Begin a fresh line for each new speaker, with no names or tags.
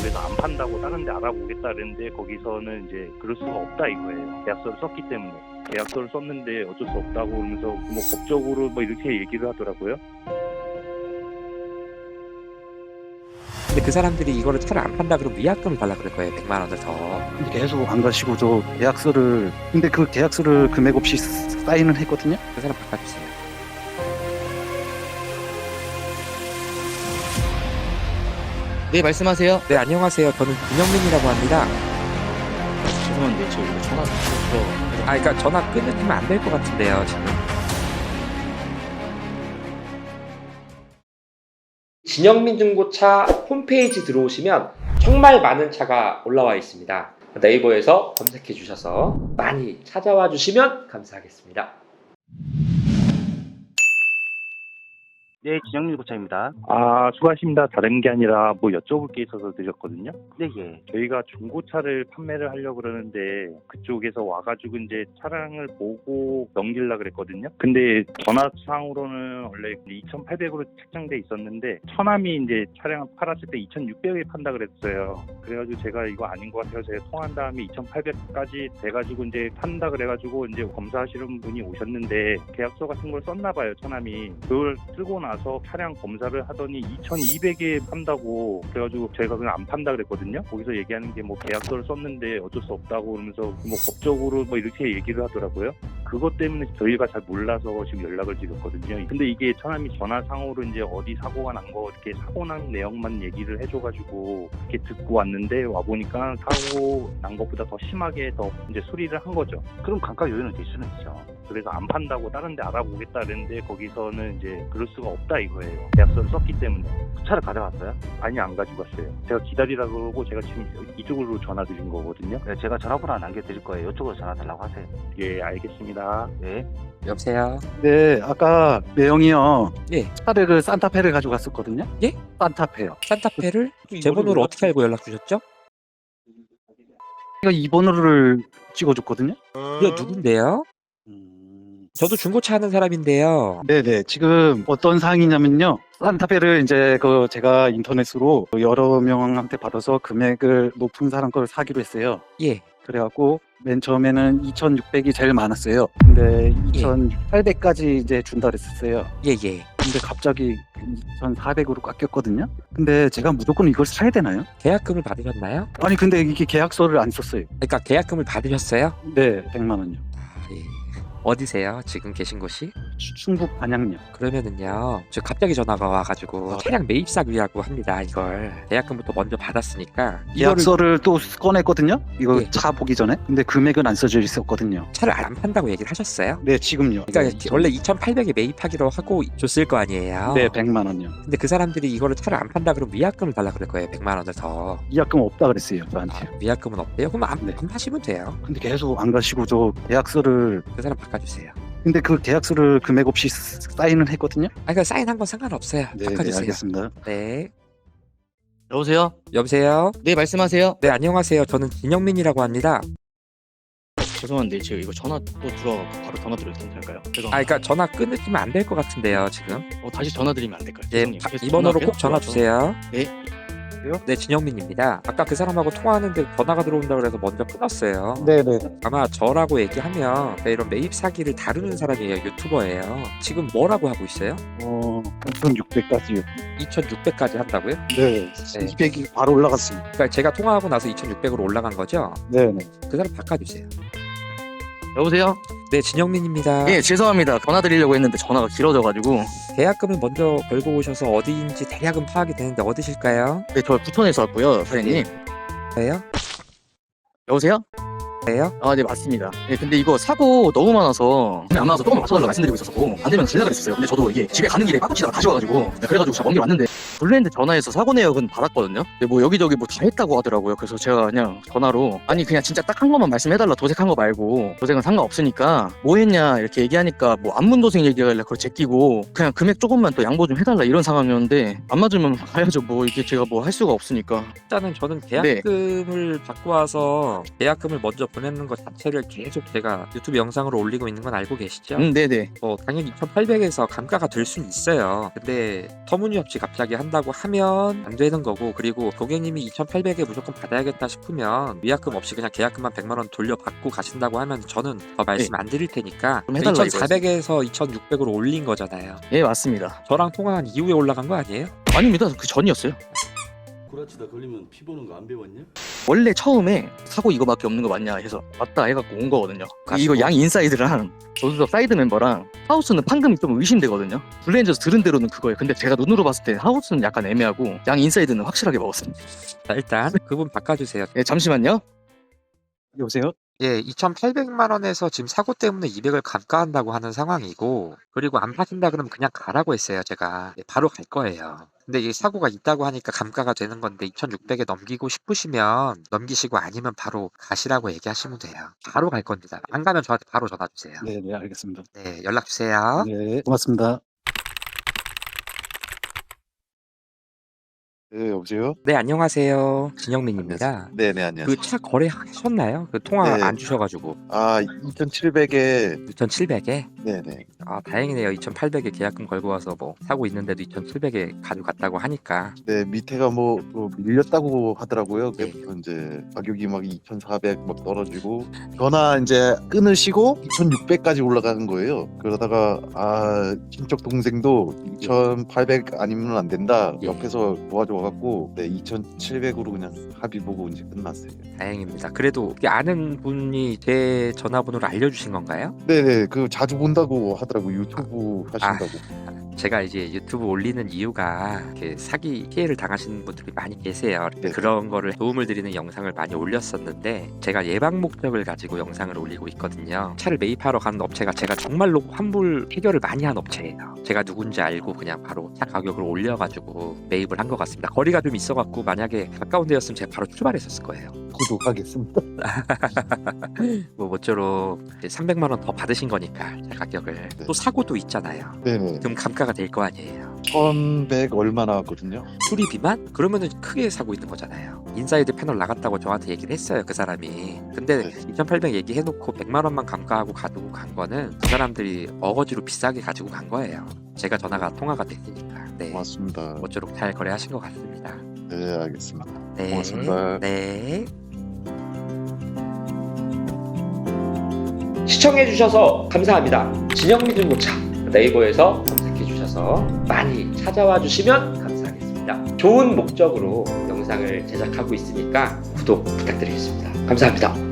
그래서 안 판다고 다른 데 알아보겠다 그랬는데 거기서는 이제 그럴 수가 없다 이거예요. 계약서를 썼기 때문에. 계약서를 썼는데 어쩔 수 없다고 그러면서 뭐 법적으로 뭐 이렇게 얘기를 하더라고요.
근데 그 사람들이 이거를 차를 안 판다 그러면 위약금을 달라 그럴 거예요. 100만 원을 더.
근데 계속 안 가시고 저 계약서를 근데 그 계약서를 금액 없이 사인을 했거든요.
그 사람 바꿔주세요.
네 말씀하세요.
네, 안녕하세요. 저는 김영민이라고 합니다.
죄송한데 저 이거 전화 들어.
아, 그러니까 전화 끊으면 안 될 것 같은데요, 지금. 진영민 중고차 홈페이지 들어오시면 정말 많은 차가 올라와 있습니다. 네이버에서 검색해 주셔서 많이 찾아와 주시면 감사하겠습니다.
네, 진영민 고차입니다.
아 수고하십니다. 다른 게 아니라 뭐 여쭤볼 게 있어서 드렸거든요.
네, 예.
저희가 중고차를 판매를 하려고 그러는데 그쪽에서 와가지고 이제 차량을 보고 넘길라 그랬거든요. 근데 전화상으로는 원래 2,800으로 책정돼 있었는데 처남이 이제 차량을 팔았을 때 2,600에 판다 그랬어요. 그래가지고 제가 이거 아닌 것 같아서 제가 통화한 다음에 2,800까지 돼가지고 이제 판다 그래가지고 이제 검사하시는 분이 오셨는데 계약서 같은 걸 썼나 봐요. 처남이 그걸 쓰고 나서 차량 검사를 하더니 2,200에 판다고 그래가지고 제가 그냥 안 판다 그랬거든요. 거기서 얘기하는 게 뭐 계약서를 썼는데 어쩔 수 없다고 그러면서 뭐 법적으로 뭐 이렇게 얘기를 하더라고요. 그것 때문에 저희가 잘 몰라서 지금 연락을 드렸거든요. 근데 이게 처남이 전화상으로 이제 어디 사고가 난 거 이렇게 사고 난 내용만 얘기를 해줘가지고 이렇게 듣고 왔는데 와 보니까 사고 난 것보다 더 심하게 더 이제 수리를 한 거죠.
그럼 감가 요인은 될 수는 있죠.
그래서 안 판다고 다른 데 알아보겠다 그랬는데 거기서는 이제 그럴 수가 없다 이거예요. 계약서를 썼기 때문에.
그 차를 가져갔어요?
아니 안 가지고 왔어요. 제가 기다리라 그러고 제가 지금 이쪽으로 전화 드린 거거든요.
네, 제가 전화번호 남겨드릴 거예요. 이쪽으로 전화 달라고 하세요.
예, 알겠습니다.
네.
여보세요?
네, 아까 매형이요.
예.
차를 그 산타페를 가지고 갔었거든요.
예?
산타페요.
산타페를 제 번호를 어떻게 알고 연락 주셨죠?
이거 2번호를 찍어줬거든요.
이거 누군데요?
음,
저도 중고차 하는 사람인데요.
네네. 지금 어떤 상황이냐면요. 산타페를 이제 그 제가 인터넷으로 여러 명한테 받아서 금액을 높은 사람 걸 사기로 했어요.
예.
그래갖고 맨 처음에는 2,600이 제일 많았어요. 근데 2,800까지 이제 준다 그랬었어요.
예, 예.
근데 갑자기 2,400으로 깎였거든요. 근데 제가 무조건 이걸 사야 되나요?
계약금을 받으셨나요?
아니 근데 이게 계약서를 안 썼어요.
그러니까 계약금을 받으셨어요?
네, 100만 원요.
아, 예. 어디세요? 지금 계신 곳이?
추- 충북 반양역.
그러면은요, 저 갑자기 전화가 와가지고 차량 매입 사기라고 합니다. 이걸 계약금부터 먼저 받았으니까 이거를
계약서를 또 꺼냈거든요. 이거
예.
차 보기 전에. 근데 금액은 안 써져 있었거든요.
차를 안 판다고 얘기를 하셨어요?
네, 지금요.
그러니까
네,
원래 2,800에 매입하기로 하고 줬을 거 아니에요.
네, 100만 원요.
근데 그 사람들이 이거를 차를 안 판다 그러면 위약금을 달라 그럴 거예요. 100만 원을 더.
위약금 없다 그랬어요,
아,
저한테.
위약금은 없대요? 그럼 안,
네.
안 파시면 돼요.
근데 계속 안 가시고 저 계약서를
그 사람 바꿔주세요.
근데 그 계약서를 금액 없이 사인을 했거든요.
아, 그러니까 사인한 건 상관없어요.
네, 네,
바꿔주세요.
알겠습니다.
네.
여보세요.
여보세요?
네 말씀하세요.
네, 안녕하세요. 저는 진영민이라고 합니다.
죄송한데 저 이거 전화 또 들어 바로 전화 드려도 될까요?
아,
죄송합니다.
그러니까 전화 끊으시면 안 될 것 같은데요, 지금.
어, 다시 전화 드리면 안 될까요?
네,
죄송해요.
바-
계속
이 번호로
전화할게요.
꼭 전화
들어
주세요.
네.
네, 진영민입니다. 아까 그 사람하고 통화하는데 전화가 들어온다 그래서 먼저 끊었어요.
네, 네.
아마 저라고 얘기하면 이런 매입 사기를 다루는 사람이에요. 유튜버예요. 지금 뭐라고 하고 있어요?
어, 2,600까지요.
2,600까지 한다고요?
네, 200이 바로 올라갔습니다.
그러니까 제가 통화하고 나서 2,600으로 올라간 거죠?
네, 네.
그 사람 바꿔주세요.
여보세요.
네, 진영민입니다.
예 죄송합니다. 전화 드리려고 했는데 전화가 길어져가지고.
계약금을 먼저 걸고 오셔서 어디인지 대략은 파악이 되는데 어디실까요?
네, 저 부천에서 왔고요, 사장님.
왜요?
여보세요.
왜요?
아, 네, 맞습니다. 예, 근데 이거 사고 너무 많아서 안 나와서 조금 맞춰달라고 말씀드리고 있었고 안 되면 질려가 있었어요. 근데 저도 이게 집에 가는 길에 빠꾸치다가 다시 와가지고 네, 그래가지고 제가 먼길 왔는데 블랙인데 전화해서 사고 내역은 받았거든요. 근데 뭐 여기저기 뭐 다 했다고 하더라고요. 그래서 제가 그냥 전화로 아니 그냥 진짜 딱 한 것만 말씀해달라 도색한 거 말고 도색은 상관없으니까 뭐 했냐 이렇게 얘기하니까 뭐 안문 도색 얘기하길래 그걸 제끼고 그냥 금액 조금만 또 양보 좀 해달라 이런 상황이었는데 안 맞으면 가야죠. 뭐 이게 제가 뭐 할 수가 없으니까.
일단은 저는
네.
계약금을 받고 와서 계약금을 먼저 보내는 것 자체를 계속 제가 유튜브 영상으로 올리고 있는 건 알고 계시죠?
음, 네네.
뭐 당연히 2,800에서 감가가 될 수는 있어요. 근데 터무니없이 갑자기 한 한다고 하면 안 되는 거고 그리고 고객님이 2,800에 무조건 받아야겠다 싶으면 위약금 없이 그냥 계약금만 100만 원 돌려받고 가신다고 하면 저는 더 말씀 안 드릴 테니까
좀 해달라
2,400에서 2,600으로 올린 거잖아요.
예 맞습니다.
저랑 통화한 이후에 올라간 거 아니에요?
아닙니다. 그 전이었어요.
구라치다 걸리면 피 보는 거 안 배웠냐?
원래 처음에 사고 이거밖에 없는 거 맞냐 해서 맞다 해갖고 온 거거든요. 이거 양 인사이드랑 조수석 사이드 멤버랑 하우스는 판금이 좀 의심되거든요. 블레인저에서 들은 대로는 그거예요. 근데 제가 눈으로 봤을 때 하우스는 약간 애매하고 양 인사이드는 확실하게 먹었습니다.
자, 일단 그분 바꿔주세요.
예, 잠시만요.
여보세요?
예, 2,800만 원에서 지금 사고 때문에 200을 감가한다고 하는 상황이고, 그리고 안 파신다 그러면 그냥 가라고 했어요, 제가. 예, 바로 갈 거예요. 근데 이 사고가 있다고 하니까 감가가 되는 건데 2,600에 넘기고 싶으시면 넘기시고 아니면 바로 가시라고 얘기하시면 돼요. 바로 갈 겁니다. 안 가면 저한테 바로 전화 주세요.
네, 네, 알겠습니다.
네, 연락 주세요.
네, 고맙습니다.
네, 여보세요?
네, 안녕하세요. 진영민입니다.
네네, 안녕하세요.
그차 거래하셨나요? 그 통화
네.
안 주셔가지고.
아, 2,700에,
2,700에?
네네.
아, 다행이네요. 2,800에 계약금 걸고 와서 뭐 사고 있는데도 2,700에 가져갔다고 하니까.
네, 밑에가 뭐, 또 밀렸다고 하더라고요.
네.
그래서 이제 가격이 막 2,400 막 떨어지고, 전화 이제 끊으시고 2,600까지 올라가는 거예요. 그러다가, 아, 친척 동생도 2,800 아니면 안 된다.
예.
옆에서 도와줘갖고, 네, 2,700으로 그냥 합의 보고 이제 끝났어요.
다행입니다. 그래도 이 아는 분이 제 전화번호를 알려주신 건가요?
네네, 그 자주 본다고 하더라고. 유튜브 하신다고.
제가 이제 유튜브 올리는 이유가 이렇게 사기 피해를 당하시는 분들이 많이 계세요.
네.
그런 거를 도움을 드리는 영상을 많이 올렸었는데 제가 예방 목적을 가지고 영상을 올리고 있거든요. 차를 매입하러 가는 업체가 제가 정말로 환불 해결을 많이 한 업체예요. 제가 누군지 알고 그냥 바로 차 가격을 올려가지고 매입을 한 것 같습니다. 거리가 좀 있어갖고 만약에 가까운 데였으면 제가 바로 출발했었을 거예요.
구독하겠습니다.
뭐 모쪼록 이제 300만 원 더 받으신 거니까 차 가격을 또 사고도 있잖아요.
네네.
그럼 감가가 될 거 아니에요.
1,100 얼마 나왔거든요.
수리 비만? 그러면은 크게 사고 있는 거잖아요. 인사이드 패널 나갔다고 저한테 얘기를 했어요, 그 사람이. 근데
네.
2,800 얘기해놓고 100만 원만 감가하고 가지고 간 거는 그 사람들이 어거지로 비싸게 가지고 간 거예요. 제가 전화가 통화가 됐으니까. 네.
고맙습니다.
모쪼록 잘 거래하신 것 같습니다.
네, 알겠습니다.
네.
고맙습니다.
네.
시청해주셔서 감사합니다. 진영민 중고차 네이버에서 검색해주셔서 많이 찾아와 주시면 감사하겠습니다. 좋은 목적으로 영상을 제작하고 있으니까 구독 부탁드리겠습니다. 감사합니다.